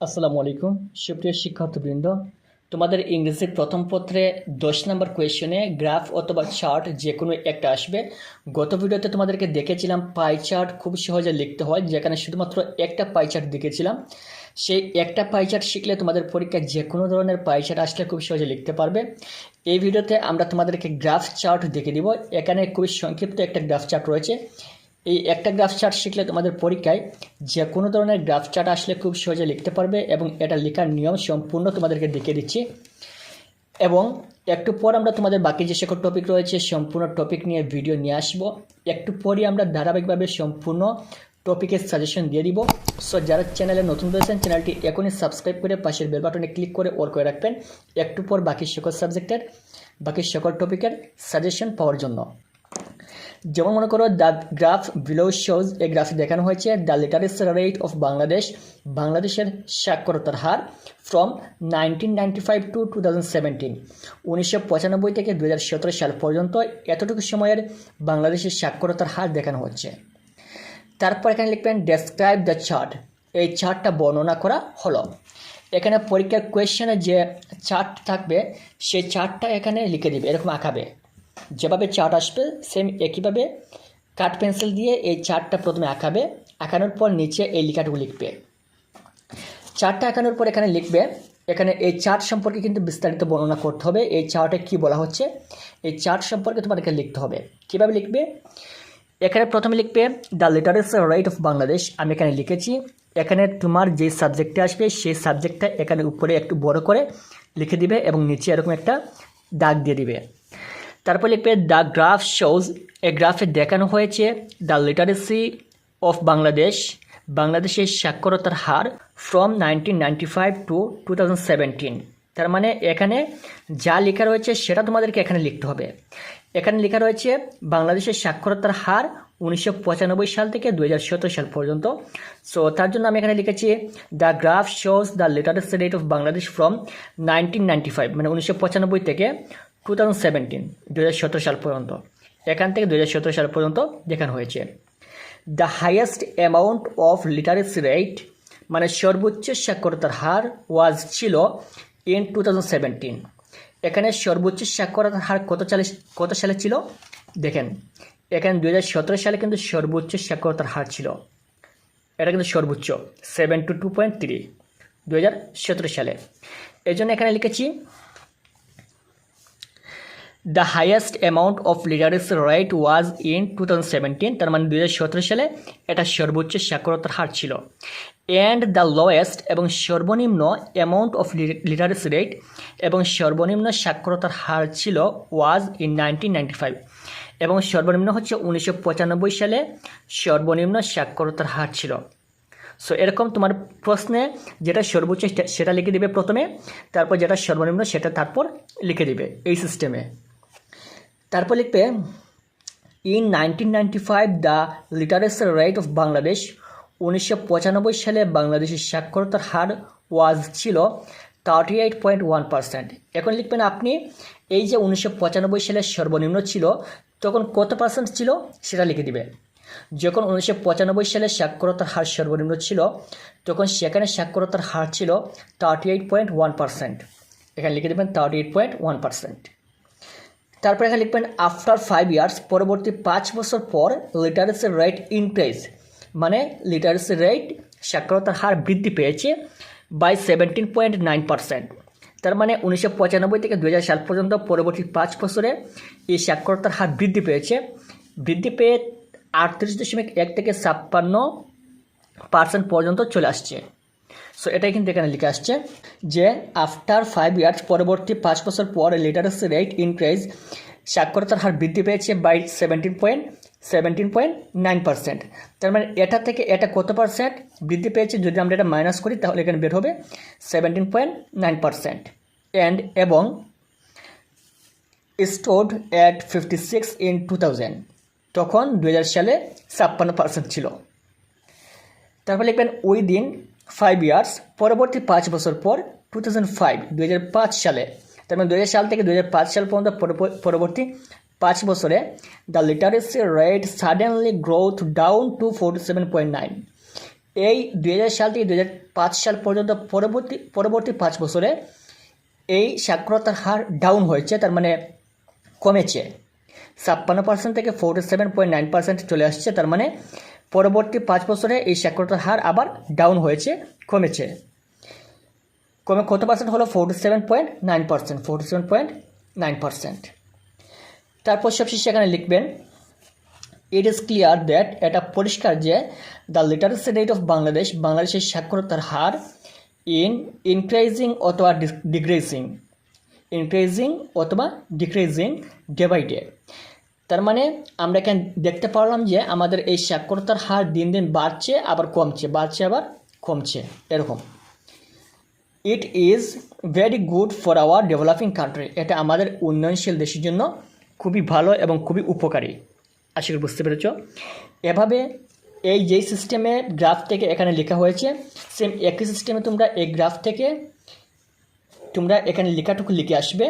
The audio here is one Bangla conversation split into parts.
আসসালামু আলাইকুম। সুপ্রিয় শিক্ষার্থীবৃন্দ, তোমাদের ইংরেজির প্রথম পত্রে দশ নম্বর কোয়েশনে গ্রাফ অথবা চার্ট যে কোনো একটা আসবে। গত ভিডিওতে তোমাদেরকে দেখেছিলাম পাই চার্ট খুব সহজে লিখতে হয়, যেখানে শুধুমাত্র একটা পাই চার্ট দেখেছিলাম। সেই একটা পাই চার্ট শিখলে তোমাদের পরীক্ষায় যে কোনো ধরনের পাই চার্ট আসলে খুব সহজে লিখতে পারবে। এই ভিডিওতে আমরা তোমাদেরকে গ্রাফ চার্ট দেখে দিব এখানে খুবই সংক্ষিপ্ত একটা গ্রাফ চার্ট রয়েছে। এই একটা গ্রাফ চার্ট শিখলে তোমাদের পরীক্ষায় যে কোনো ধরনের গ্রাফ চার্ট আসলে খুব সহজে লিখতে পারবে এবং এটা লেখার নিয়ম সম্পূর্ণ তোমাদেরকে দেখিয়ে দিচ্ছি। এবং একটু পর আমরা তোমাদের বাকি যে সকল টপিক রয়েছে সম্পূর্ণ টপিক নিয়ে ভিডিও নিয়ে আসব। একটু পরই আমরা ধারাবাহিকভাবে সম্পূর্ণ টপিকের সাজেশন দিয়ে দিব। সো যারা চ্যানেলে নতুন রয়েছেন চ্যানেলটি এখনই সাবস্ক্রাইব করে পাশের বেল বাটনে ক্লিক করে অল করে রাখবেন। একটু পর বাকি সকল সাবজেক্টের বাকি সকল টপিকের সাজেশন পাওয়ার জন্য। যেমন মনে করো দ্য গ্রাফ বিলো শোজ এই গ্রাফে দেখানো হয়েছে the literature rate of Bangladesh বাংলাদেশের সাক্ষরতার হার from nineteen ninety five to two thousand seventeen উনিশশো পঁচানব্বই থেকে দু হাজার সতেরো সাল পর্যন্ত এতটুকু সময়ের বাংলাদেশের সাক্ষরতার হার দেখানো হচ্ছে। তারপর এখানে লিখবেন ডেসক্রাইব দ্য চার্ট এই চার্টটা বর্ণনা করা হলো। এখানে পরীক্ষার কোয়েশ্চেনে যে চার্ট থাকবে, সেই চার্টটা এখানে লিখে দিবে, এরকম আঁকাবে। যেভাবে চার্ট আসবে সেম একইভাবে কাঠ পেন্সিল দিয়ে এই চার্টটা প্রথমে আঁকাবে, আঁকানোর পর নিচে এই লেখাটুকু লিখবে। চার্টটা আঁকানোর পর এখানে লিখবে, এখানে এই চার্ট সম্পর্কে কিন্তু বিস্তারিত বর্ণনা করতে হবে, এই চার্টে কি বলা হচ্ছে, এই চার্ট সম্পর্কে তোমাদেরকে লিখতে হবে। কীভাবে লিখবে? এখানে প্রথমে লিখবে the literature rate of Bangladesh আমি এখানে লিখেছি। এখানে তোমার যে সাবজেক্টটা আসবে, সেই সাবজেক্টটা এখানে উপরে একটু বড় করে লিখে দিবে এবং নিচে এরকম একটা দাগ দিয়ে দিবে। তারপর লিখবে দ্য গ্রাফ শোজ এ গ্রাফে দেখানো হয়েছে দ্য লিটারেসি অফ বাংলাদেশ বাংলাদেশের সাক্ষরতার হার from nineteen ninety five to two thousand seventeen তার মানে এখানে যা লেখা রয়েছে সেটা তোমাদেরকে এখানে লিখতে হবে। এখানে লেখা রয়েছে, বাংলাদেশের সাক্ষরতার হার উনিশশো পঁচানব্বই সাল থেকে দু হাজার সতেরো সাল পর্যন্ত। সো তার জন্য আমি এখানে লিখেছি the graph shows the literacy rate of Bangladesh from nineteen মানে উনিশশো পঁচানব্বই থেকে টু থাউজেন্ড সেভেন্টিন দু হাজার সতেরো সাল পর্যন্ত। এখান থেকে দু হাজার সতেরো সাল পর্যন্ত দেখানো হয়েছে। The highest amount of literacy rate মানে সর্বোচ্চ সাক্ষরতার হার ওয়াজ ছিল ইন টু এখানে সর্বোচ্চ সাক্ষরতার হার কত সালে কত সালে ছিল? দেখেন, এখানে দু হাজার সতেরো সালে কিন্তু সর্বোচ্চ সাক্ষরতার হার ছিল। এটা কিন্তু সর্বোচ্চ seven two two point three দু হাজার সতেরো সালে। এই জন্য এখানে লিখেছি the highest amount of literacy rate was in two thousand seventeen তার মানে দু হাজার সতেরো সালে এটা সর্বোচ্চ সাক্ষরতার হার ছিল। অ্যান্ড দ্য লোয়েস্ট এবং সর্বনিম্ন অ্যামাউন্ট অফ লিটারেসি রেট এবং সর্বনিম্ন সাক্ষরতার হার ছিল was in nineteen ninety five এবং সর্বনিম্ন হচ্ছে উনিশশো পঁচানব্বই সালে সর্বনিম্ন সাক্ষরতার হার ছিল। সো এরকম তোমার প্রশ্নে যেটা সর্বোচ্চ সেটা লিখে দিবে প্রথমে, তারপর যেটা সর্বনিম্ন সেটা তারপর লিখে দিবে এই সিস্টেমে তারপর লিখবে in nineteen ninety five the literature rate of Bangladesh উনিশশো পঁচানব্বই সালে বাংলাদেশের সাক্ষরতার হার ওয়াজ ছিল thirty eight point one percent এখন লিখবেন আপনি, এই যে উনিশশো পঁচানব্বই সালে সর্বনিম্ন ছিল, তখন কত পার্সেন্ট ছিল? সেটা লিখে দিবে। যখন উনিশশো পঁচানব্বই সালে সাক্ষরতার হার সর্বনিম্ন ছিল, তখন সেখানে সাক্ষরতার হার ছিল thirty eight point one percent এখানে লিখে দেবেন thirty eight point one percent তারপর এখানে লিখবেন আফটার ফাইভ ইয়ার্স পরবর্তী পাঁচ বছর পর লিটারেসি রেট ইনক্রিজ মানে লিটারেসি রেট সাক্ষরতার হার বৃদ্ধি পেয়েছে by seventeen point nine percent তার মানে উনিশশো পঁচানব্বই থেকে দু হাজার সাল পর্যন্ত পরবর্তী পাঁচ বছরে এই সাক্ষরতার হার বৃদ্ধি পেয়েছে। বৃদ্ধি পেয়ে আটত্রিশ দশমিক এক থেকে ছাপ্পান্ন পার্সেন্ট পর্যন্ত চলে আসছে। সো এটাই কিন্তু এখানে লিখে আসছে যে আফটার ফাইভ ইয়ার্স পরবর্তী পাঁচ বছর পর লিটারেসি রেট ইনক্রিজ সাক্ষরতার হার বৃদ্ধি পেয়েছে by seventeen point seventeen point nine percent তার মানে এটা থেকে এটা কত পার্সেন্ট বৃদ্ধি পেয়েছে, যদি আমরা এটা মাইনাস করি, তাহলে এখানে বের হবে seventeen point nine percent and এবং stood at fifty six in two thousand তখন দু হাজার সালে ছাপ্পান্ন পার্সেন্ট ছিল। তারপর লিখবেন, ওই দিন ফাইভ ইয়ার্স পরবর্তী পাঁচ বছর পর টু থাউজেন্ড ফাইভ দু হাজার পাঁচ সালে। তার মানে দু হাজার সাল থেকে দু হাজার পাঁচ সাল পর্যন্ত পরবর্তী পাঁচ বছরে the literacy rate suddenly growth down to forty seven point nine এই দুই হাজার সাল থেকে দুই হাজার পাঁচ সাল পর্যন্ত পরবর্তী পরবর্তী পাঁচ বছরে এই সাক্ষরতার হার ডাউন হয়েছে, তার মানে কমেছে। ছাপ্পান্ন পার্সেন্ট থেকে forty seven point nine percent চলে আসছে, তার মানে পরবর্তী পাঁচ বছরে এই সাক্ষরতার হার আবার ডাউন হয়েছে, কমেছে। কমে কত পার্সেন্ট হলো? Forty seven point nine percent forty seven point nine percent তারপর সবশেষে এখানে লিখবেন ইট ইজ ক্লিয়ার দ্যাট এটা পরিষ্কার যে the literacy rate of Bangladesh বাংলাদেশের সাক্ষরতার হার ইন ইনক্রিজিং অথবা ডিক্রিজিং ইনক্রিজিং অথবা ডিক্রিজিং ডে বাই ডে তার মানে আমরা এখানে দেখতে পারলাম যে আমাদের এই সাক্ষরতার হার দিন দিন বাড়ছে, আবার কমছে, বাড়ছে, আবার কমছে, এরকম। It is very good for our developing country এটা আমাদের উন্নয়নশীল দেশের জন্য খুবই ভালো এবং খুবই উপকারী। আশা করি বুঝতে পেরেছ? এভাবে এই যেই সিস্টেমে গ্রাফ থেকে এখানে লেখা হয়েছে সেম একই সিস্টেমে তোমরা এই গ্রাফ থেকে তোমরা এখানে লেখাটুকু লিখে আসবে।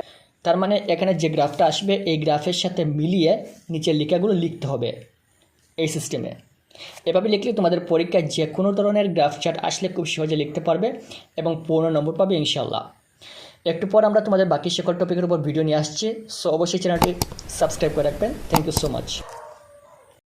তার মানে এখানে যে গ্রাফটা আসবে, এই গ্রাফের সাথে মিলিয়ে নিচের লেখাগুলো লিখতে হবে এই সিস্টেমে এভাবে লিখলে তোমাদের পরীক্ষায় যে কোনো ধরনের গ্রাফ চার্ট আসলে খুব সহজে লিখতে পারবে এবং পনেরো নম্বর পাবে ইনশাল্লাহ একটু পর আমরা তোমাদের বাকি সকল টপিকের উপর ভিডিও নিয়ে আসছি সো অবশ্যই চ্যানেলটি সাবস্ক্রাইব করে রাখবেন। Thank you so much